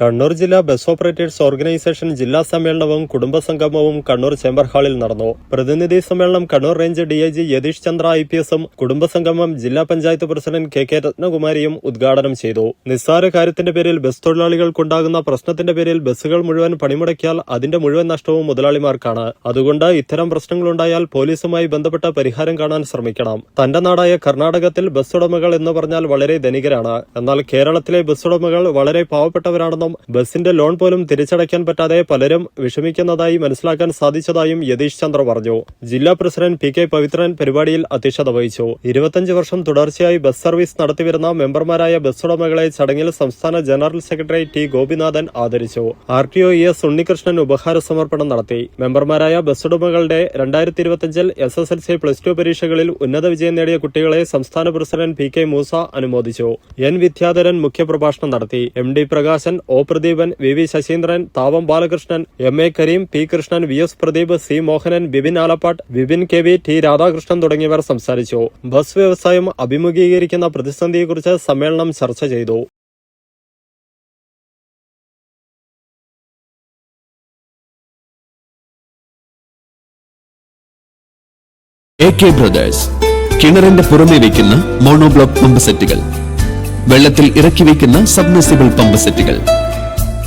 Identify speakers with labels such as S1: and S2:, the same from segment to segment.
S1: കണ്ണൂർ ജില്ലാ bus operators organisation ജില്ലാ സമ്മേളനവും കുടുംബസംഗമവും കണ്ണൂർ ചേംബർ ഹാളിൽ നടന്നു. പ്രതിനിധി സമ്മേളനം Kannur range DIG Yatheesh Chandra I P എസും കുടുംബസംഗമം ജില്ലാ പഞ്ചായത്ത് പ്രസിഡന്റ് കെ കെ രത്നകുമാരിയും ഉദ്ഘാടനം ചെയ്തു. നിസ്സാര കാര്യത്തിന്റെ പേരിൽ ബസ് തൊഴിലാളികൾക്കുണ്ടാകുന്ന പ്രശ്നത്തിന്റെ പേരിൽ ബസ്സുകൾ മുഴുവൻ പണിമുടക്കിയാൽ അതിന്റെ മുഴുവൻ നഷ്ടവും മുതലാളിമാർക്കാണ്. അതുകൊണ്ട് ഇത്തരം പ്രശ്നങ്ങളുണ്ടായാൽ പോലീസുമായി ബന്ധപ്പെട്ട പരിഹാരം കാണാൻ ശ്രമിക്കണം. തന്റെ നാടായ കർണാടകത്തിൽ ബസ് ഉടമകൾ എന്ന് പറഞ്ഞാൽ വളരെ ധനികരാണ്. എന്നാൽ കേരളത്തിലെ ബസ് ഉടമകൾ വളരെ പാവപ്പെട്ടവരാണെന്നും ബസിന്റെ ലോൺ പോലും തിരിച്ചടയ്ക്കാൻ പറ്റാതെ പലരും വിഷമിക്കുന്നതായി മനസ്സിലാക്കാൻ സാധിച്ചതായും യതീഷ് ചന്ദ്ര പറഞ്ഞു. ജില്ലാ പ്രസിഡന്റ് പി കെ പവിത്രൻ പരിപാടിയിൽ അധ്യക്ഷത വഹിച്ചു. ഇരുപത്തഞ്ച് വർഷം തുടർച്ചയായി ബസ് സർവീസ് നടത്തിവരുന്ന മെമ്പർമാരായ ബസ് ഉടമകളെ ചടങ്ങിൽ സംസ്ഥാന ജനറൽ സെക്രട്ടറി ടി ഗോപിനാഥൻ ആദരിച്ചു. R T O S Unnikrishnan ഉപഹാര സമർപ്പണം നടത്തി. മെമ്പർമാരായ ബസ് ഉടമകളുടെ രണ്ടായിരത്തി ഇരുപത്തിയഞ്ചിൽ S S L C plus two പരീക്ഷകളിൽ ഉന്നത വിജയം നേടിയ കുട്ടികളെ സംസ്ഥാന പ്രസിഡന്റ് പി കെ മൂസ അനുമോദിച്ചു. എൻ വിദ്യാധരൻ മുഖ്യപ്രഭാഷണം നടത്തി. M D Prakashan O Pradeepan V V Saseendran Thavam Balakrishnan M A Kareem P Krishnan V S Pradeep C Mohanan Bipin Alappatt Vipin K V T Radhakrishnan തുടങ്ങിയവർ സംസാരിച്ചു. Bus വ്യവസായം അഭിമുഖീകരിക്കുന്ന പ്രതിസന്ധിയെക്കുറിച്ച് സമ്മേളനം ചർച്ച ചെയ്തു.
S2: എ കെ ബ്രദേഴ്സ് കിണറിന്റെ പുറമെ വയ്ക്കുന്ന മോണോബ്ലോക്ക് പമ്പ് സെറ്റുകൾ വെള്ളത്തിൽ ഇറക്കി വയ്ക്കുന്ന സബ്മിസിബിൾ പമ്പ് സെറ്റുകൾ.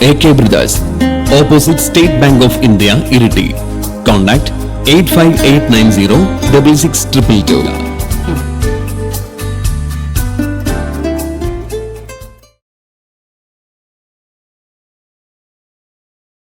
S2: A K brothers opposite State Bank of India Iritty contact eight five eight nine zero double six triple two